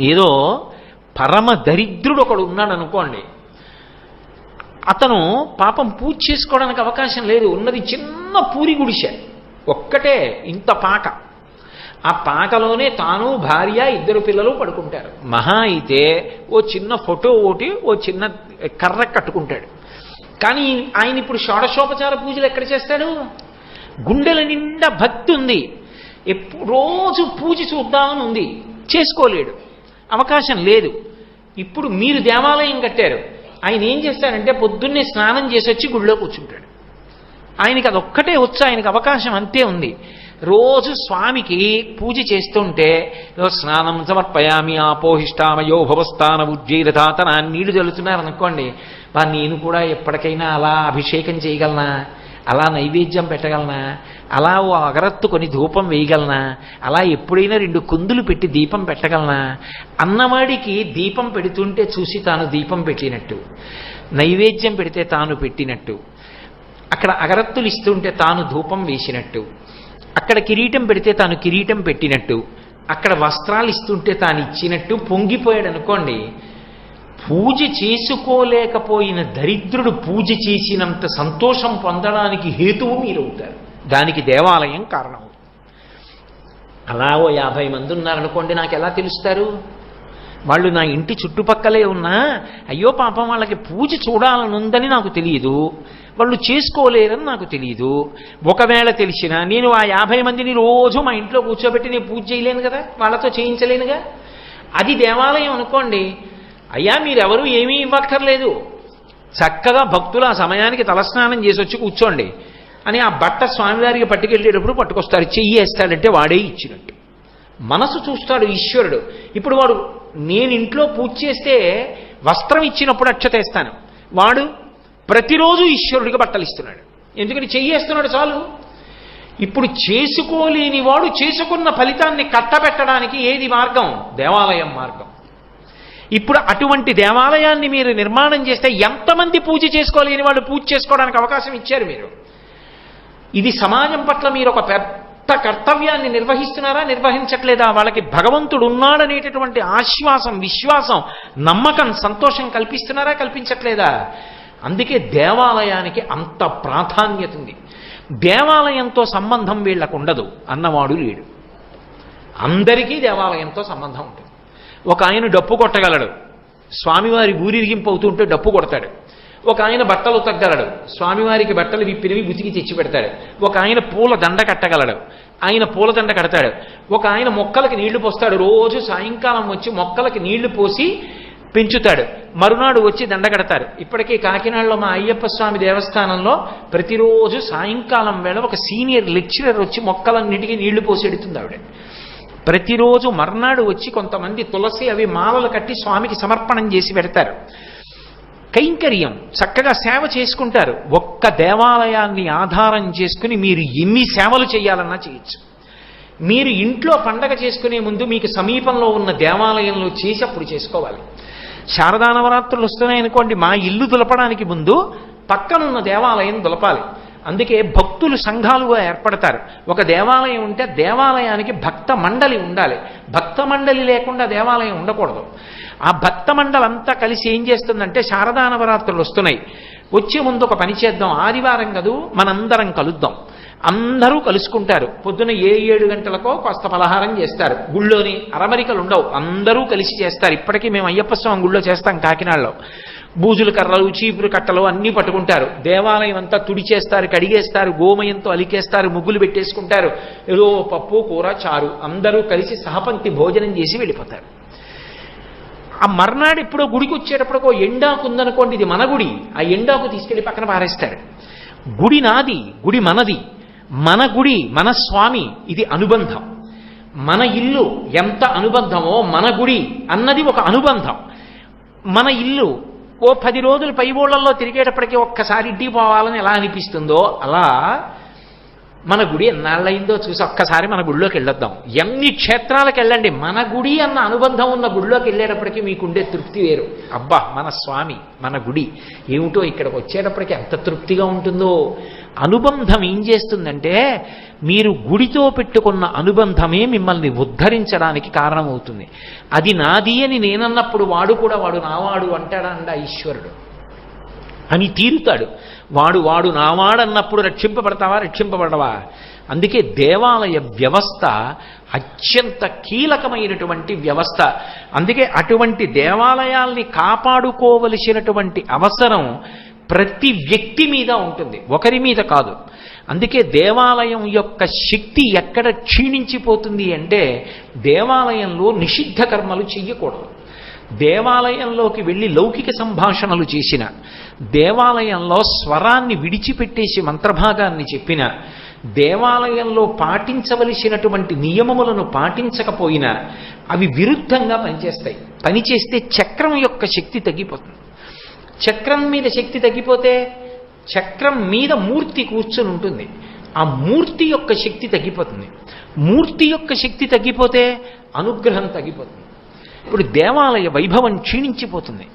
ఏదో పరమ దరిద్రుడు ఒకడు ఉన్నాడు అనుకోండి అతను పాపం పూజ చేసుకోవడానికి అవకాశం లేదు. ఉన్నది చిన్న పూరి గుడిసె ఒక్కటే ఇంత పాక. ఆ పాకలోనే తాను భార్య ఇద్దరు పిల్లలు పడుకుంటారు. మహా అయితే ఓ చిన్న ఫోటో ఒకటి ఓ చిన్న కర్ర కట్టుకుంటాడు. కానీ ఆయన ఇప్పుడు షోడశోపచార పూజలు ఎక్కడ చేస్తాడు? గుండెల నిండా భక్తి ఉంది. ఎప్పుడు రోజు పూజ చూద్దామని ఉంది. చేసుకోలేడు. అవకాశం లేదు. ఇప్పుడు మీరు దేవాలయం కట్టారు. ఆయన ఏం చేస్తాడంటే పొద్దున్నే స్నానం చేసి వచ్చి గుళ్ళో కూర్చుంటాడు. ఆయనకి అదొక్కటే వచ్చు ఆయనకి అవకాశం అంతే ఉంది. రోజు స్వామికి పూజ చేస్తుంటే స్నానం సమర్పయామి ఆపోహిష్టామయో భవస్థాన ఉజ్జీరథాతన నీళ్ళు చల్లుతున్నారు అనుకోండి. బా నేను కూడా ఎప్పటికైనా అలా అభిషేకం చేయగలనా? అలా నైవేద్యం పెట్టగలనా? అలా ఓ అగరత్తు కొని ధూపం వేయగలనా? అలా ఎప్పుడైనా రెండు కుందులు పెట్టి దీపం పెట్టగలనా? అన్నవాడికి దీపం పెడుతుంటే చూసి తాను దీపం పెట్టినట్టు. నైవేద్యం పెడితే తాను పెట్టినట్టు. అక్కడ అగరత్తులు ఇస్తుంటే తాను ధూపం వేసినట్టు. అక్కడ కిరీటం పెడితే తాను కిరీటం పెట్టినట్టు. అక్కడ వస్త్రాలు ఇస్తుంటే తాను ఇచ్చినట్టు. పొంగిపోయాడు అనుకోండి పూజ చేసుకోలేకపోయిన దరిద్రుడు పూజ చేసినంత సంతోషం పొందడానికి హేతువు మీరవుతారు. దానికి దేవాలయం కారణం. అలా ఓ యాభై మంది ఉన్నారనుకోండి నాకు ఎలా తెలుస్తారు? వాళ్ళు నా ఇంటి చుట్టుపక్కలే ఉన్నా అయ్యో పాపం వాళ్ళకి పూజ చూడాలనుందని నాకు తెలియదు వాళ్ళు చేసుకోలేరని నాకు తెలియదు ఒకవేళ తెలిసినా నేను ఆ యాభై మందిని రోజు మా ఇంట్లో కూర్చోబెట్టి నేను పూజ చేయలేను కదా? వాళ్ళతో చేయించలేనుగా? అది దేవాలయం అనుకోండి అయ్యా మీరెవరూ ఏమీ ఇవ్వక్కర్లేదు. చక్కగా భక్తులు ఆ సమయానికి తలస్నానం చేసి వచ్చి కూర్చోండి. అని ఆ బట్ట స్వామివారికి పట్టుకెళ్ళేటప్పుడు పట్టుకొస్తారు. చెయ్యి వేస్తాడంటే వాడే ఇచ్చినట్టు. మనసు చూస్తాడు ఈశ్వరుడు. ఇప్పుడు వాడు నేను ఇంట్లో పూజ చేస్తే వస్త్రం ఇచ్చినప్పుడు అక్షతేస్తాను వాడు ప్రతిరోజు ఈశ్వరుడికి బట్టలు ఇస్తున్నాడు. ఎందుకని చెయ్యేస్తున్నాడు చాలు. ఇప్పుడు చేసుకోలేని వాడు చేసుకున్న ఫలితాన్ని కట్టబెట్టడానికి ఏది మార్గం? దేవాలయం మార్గం. ఇప్పుడు అటువంటి దేవాలయాన్ని మీరు నిర్మాణం చేస్తే ఎంతమంది పూజ చేసుకోలేని వాళ్ళు పూజ చేసుకోవడానికి అవకాశం ఇచ్చారు మీరు? ఇది సమాజం పట్ల మీరు ఒక పెద్ద కర్తవ్యాన్ని నిర్వహిస్తున్నారా నిర్వహించట్లేదా? వాళ్ళకి భగవంతుడు ఉన్నాడనేటటువంటి ఆశ్వాసం విశ్వాసం నమ్మకం సంతోషం కల్పిస్తున్నారా కల్పించట్లేదా? అందుకే దేవాలయానికి అంత ప్రాధాన్యత ఉంది. దేవాలయంతో సంబంధం వీళ్ళకు ఉండదు అన్నవాడు లేడు. అందరికీ దేవాలయంతో సంబంధం ఉంటుంది. ఒక ఆయన డప్పు కొట్టగలడు. స్వామివారి ఊరిరిగింపు అవుతుంటే డప్పు కొడతాడు. ఒక ఆయన బట్టలు తగ్గలడు స్వామివారికి బట్టలు విప్పినవి ఉతికి తెచ్చి పెడతాడు. ఒక ఆయన పూల దండ కట్టగలడు. ఆయన పూల దండ కడతాడు. ఒక ఆయన మొక్కలకి నీళ్ళు పోస్తాడు. రోజు సాయంకాలం వచ్చి మొక్కలకి నీళ్ళు పోసి పెంచుతాడు. మరునాడు వచ్చి దండ కడతారు ఇప్పటికీ కాకినాడలో మా అయ్యప్ప స్వామి దేవస్థానంలో ప్రతిరోజు సాయంకాలం వేళ ఒక సీనియర్ లెక్చరర్ వచ్చి మొక్కలన్నిటికీ నీళ్ళు పోసి ఎడుతుంది ఆవిడ. ప్రతిరోజు మర్నాడు వచ్చి కొంతమంది తులసి అవి మాలలు కట్టి స్వామికి సమర్పణం చేసి పెడతారు. కైంకర్యం చక్కగా సేవ చేసుకుంటారు. ఒక్క దేవాలయాన్ని ఆధారం చేసుకుని మీరు ఎన్ని సేవలు చేయాలన్నా చేయొచ్చు. మీరు ఇంట్లో పండగ చేసుకునే ముందు మీకు సమీపంలో ఉన్న దేవాలయంలో చేసి అప్పుడు చేసుకోవాలి. శారదా నవరాత్రులు వస్తున్నాయనుకోండి మా ఇల్లు దులపడానికి ముందు పక్కనున్న దేవాలయం దులపాలి. అందుకే భక్తులు సంఘాలుగా ఏర్పడతారు. ఒక దేవాలయం ఉంటే దేవాలయానికి భక్త మండలి ఉండాలి. భక్త మండలి లేకుండా దేవాలయం ఉండకూడదు. ఆ భక్త మండలి అంతా కలిసి ఏం చేస్తుందంటే శారదా నవరాత్రులు వస్తున్నాయి. వచ్చే ముందు ఒక పని చేద్దాం. ఆదివారం కదూ మనందరం కలుద్దాం. అందరూ కలుసుకుంటారు. పొద్దున ఏ ఏడు గంటలకో కాస్త పలహారం చేస్తారు. గుళ్ళోని అరమరికలు ఉండవు అందరూ కలిసి చేస్తారు. ఇప్పటికీ మేము అయ్యప్ప స్వామి గుళ్ళో చేస్తాం కాకినాడలో. బూజుల కర్రలు చీపురు కట్టలు అన్నీ పట్టుకుంటారు. దేవాలయం అంతా తుడిచేస్తారు కడిగేస్తారు గోమయంతో అలికేస్తారు ముగ్గులు పెట్టేసుకుంటారు. ఏదో పప్పు కూర చారు. అందరూ కలిసి సహపంక్తి భోజనం చేసి వెళ్ళిపోతారు. ఆ మర్నాడు ఎప్పుడో గుడికి వచ్చేటప్పుడుకో ఎండాకు ఉందనుకోండి ఇది మన గుడి. ఆ ఎండాకు తీసుకెళ్ళి పక్కన పారేస్తాడు గుడి నాది గుడి మనది. మన గుడి మన స్వామి ఇది అనుబంధం. మన ఇల్లు ఎంత అనుబంధమో మన గుడి అన్నది ఒక అనుబంధం. మన ఇల్లు ఓ పది రోజులు పై ఊళ్ళల్లో తిరిగేటప్పటికీ ఒక్కసారి ఇంటికి పోవాలని ఎలా అనిపిస్తుందో అలా మన గుడి ఎన్నాళ్ళయిందో చూసి ఒక్కసారి మన గుడిలోకి వెళ్ళొద్దాం. ఎన్ని క్షేత్రాలకు వెళ్ళండి? మన గుడి అన్న అనుబంధం ఉన్న గుడిలోకి వెళ్ళేటప్పటికీ మీకుండే తృప్తి వేరు. అబ్బా మన స్వామి మన గుడి. ఏమిటో ఇక్కడికి వచ్చేటప్పటికి ఎంత తృప్తిగా ఉంటుందో. అనుబంధం ఏం చేస్తుందంటే మీరు గుడితో పెట్టుకున్న అనుబంధమే మిమ్మల్ని ఉద్ధరించడానికి కారణమవుతుంది. అది నాది అని నేనన్నప్పుడు వాడు కూడా వాడు నావాడు అంటాడా అండా ఈశ్వరుడు. అని తీరుతాడు. వాడు వాడు నావాడన్నప్పుడు రక్షింపబడతావా? రక్షింపబడవా? అందుకే దేవాలయ వ్యవస్థ అత్యంత కీలకమైనటువంటి వ్యవస్థ. అందుకే అటువంటి దేవాలయాల్ని కాపాడుకోవలసినటువంటి అవసరం ప్రతి వ్యక్తి మీద ఉంటుంది. ఒకరి మీద కాదు. అందుకే దేవాలయం యొక్క శక్తి ఎక్కడ క్షీణించిపోతుంది అంటే దేవాలయంలో నిషిద్ధ కర్మలు చెయ్యకూడదు. దేవాలయంలోకి వెళ్ళి లౌకిక సంభాషణలు చేసిన దేవాలయంలో స్వరాన్ని విడిచిపెట్టేసి మంత్రభాగాన్ని చెప్పిన దేవాలయంలో పాటించవలసినటువంటి నియమములను పాటించకపోయినా అవి విరుద్ధంగా పనిచేస్తాయి. పనిచేస్తే చక్రం యొక్క శక్తి తగ్గిపోతుంది. చక్రం మీద శక్తి తగ్గిపోతే చక్రం మీద మూర్తి కూర్చుని ఉంటుంది. ఆ మూర్తి యొక్క శక్తి తగ్గిపోతుంది. మూర్తి యొక్క శక్తి తగ్గిపోతే అనుగ్రహం తగ్గిపోతుంది. ఇప్పుడు దేవాలయ వైభవం క్షీణించిపోతుంది.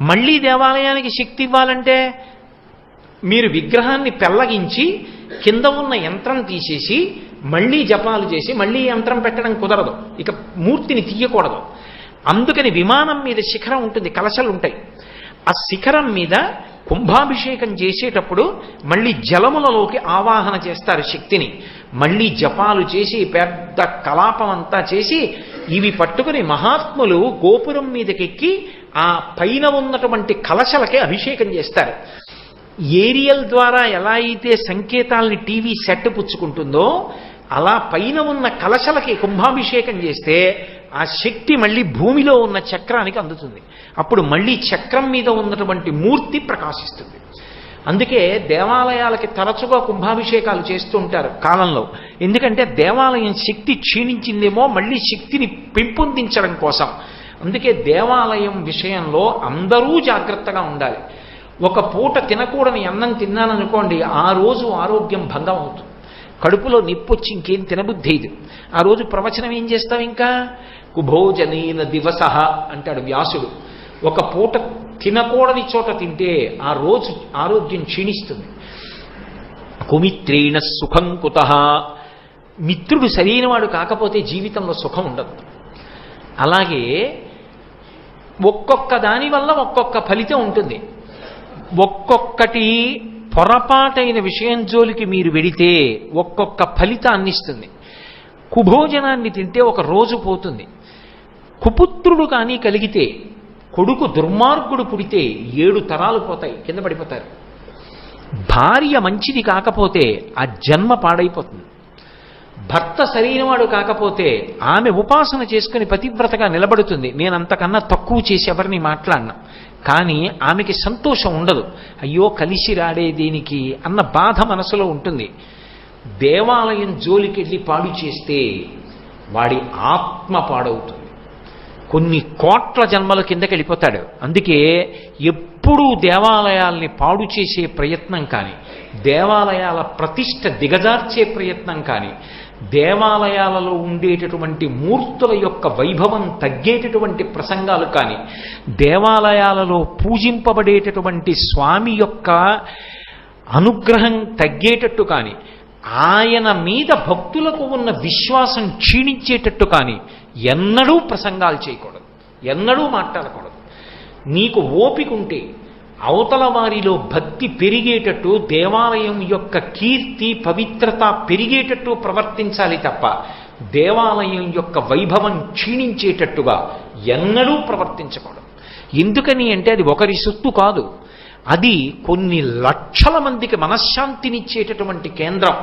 మళ్ళీ దేవాలయానికి శక్తి ఇవ్వాలంటే మీరు విగ్రహాన్ని పెల్లగించి కింద ఉన్న యంత్రం తీసేసి మళ్ళీ జపాలు చేసి మళ్ళీ యంత్రం పెట్టడం కుదరదు. ఇక మూర్తిని తీయకూడదు. అందుకని విమానం మీద శిఖరం ఉంటుంది కలశలు ఉంటాయి. ఆ శిఖరం మీద కుంభాభిషేకం చేసేటప్పుడు మళ్ళీ జలములలోకి ఆవాహన చేస్తారు శక్తిని. మళ్ళీ జపాలు చేసి పెద్ద కలాపం అంతా చేసి ఇవి పట్టుకుని మహాత్ములు గోపురం మీదకెక్కి ఆ పైన ఉన్నటువంటి కలశలకి అభిషేకం చేస్తారు. ఏరియల్ ద్వారా ఎలా అయితే సంకేతాల్ని టీవీ సెట్ పుచ్చుకుంటుందో అలా పైన ఉన్న కలశలకి కుంభాభిషేకం చేస్తే ఆ శక్తి మళ్ళీ భూమిలో ఉన్న చక్రానికి అందుతుంది. అప్పుడు మళ్ళీ చక్రం మీద ఉన్నటువంటి మూర్తి ప్రకాశిస్తుంది. అందుకే దేవాలయాలకి తరచుగా కుంభాభిషేకాలు చేస్తూ ఉంటారు కాలంలో. ఎందుకంటే దేవాలయం శక్తి క్షీణించిందేమో మళ్ళీ శక్తిని పెంపొందించడం కోసం. అందుకే దేవాలయం విషయంలో అందరూ జాగ్రత్తగా ఉండాలి. ఒక పూట తినకూడని అన్నం తిన్నాననుకోండి ఆ రోజు ఆరోగ్యం భంగం అవుతుంది. కడుపులో నిప్పొచ్చి ఇంకేం తినబుద్ధి ఇది. ఆ రోజు ప్రవచనం ఏం చేస్తాం ఇంకా? కుభోజనీన దివస అంటాడు వ్యాసుడు. ఒక పూట తినకూడని చోట తింటే ఆ రోజు ఆరోగ్యం క్షీణిస్తుంది. కుమిత్రేణ సుఖం కుత. మిత్రుడు సరైనవాడు కాకపోతే జీవితంలో సుఖం ఉండదు. అలాగే ఒక్కొక్క దాని వల్ల ఒక్కొక్క ఫలితం ఉంటుంది. ఒక్కొక్కటి పొరపాటైన విషయం జోలికి మీరు వెడితే ఒక్కొక్క ఫలితాన్ని ఇస్తుంది. కుభోజనాన్ని తింటే ఒక రోజు పోతుంది. కుపుత్రుడు కానీ కలిగితే కొడుకు దుర్మార్గుడు పుడితే ఏడు తరాలు పోతాయి కింద పడిపోతారు. భార్య మంచిది కాకపోతే ఆ జన్మ పాడైపోతుంది. భర్త సరైనవాడు కాకపోతే ఆమె ఉపాసన చేసుకుని పతివ్రతగా నిలబడుతుంది. నేను అంతకన్నా తక్కువ చేసి ఎవరిని మాట్లాడినా. కానీ ఆమెకి సంతోషం ఉండదు. అయ్యో కలిసి రాడే దీనికి అన్న బాధ మనసులో ఉంటుంది. దేవాలయం జోలికెళ్ళి పాడు చేస్తే వాడి ఆత్మ పాడవుతుంది. కొన్ని కోట్ల జన్మల కిందకి వెళ్ళిపోతాడు. అందుకే ఎప్పుడూ దేవాలయాల్ని పాడు చేసే ప్రయత్నం కానీ దేవాలయాల ప్రతిష్ట దిగజార్చే ప్రయత్నం కానీ దేవాలయాలలో ఉండేటటువంటి మూర్తుల యొక్క వైభవం తగ్గేటటువంటి ప్రసంగాలు కానీ దేవాలయాలలో పూజింపబడేటటువంటి స్వామి యొక్క అనుగ్రహం తగ్గేటట్టు కానీ ఆయన మీద భక్తులకు ఉన్న విశ్వాసం క్షీణించేటట్టు కానీ ఎన్నడూ ప్రసంగాలు చేయకూడదు. ఎన్నడూ మాట్లాడకూడదు. నీకు ఓపికంటే అవతల వారిలో భక్తి పెరిగేటట్టు దేవాలయం యొక్క కీర్తి పవిత్రత పెరిగేటట్టు ప్రవర్తించాలి తప్ప దేవాలయం యొక్క వైభవం క్షీణించేటట్టుగా ఎన్నడూ ప్రవర్తించకూడదు. ఎందుకని అంటే అది ఒకరి సొత్తు కాదు. అది కొన్ని లక్షల మందికి మనశ్శాంతినిచ్చేటటువంటి కేంద్రం.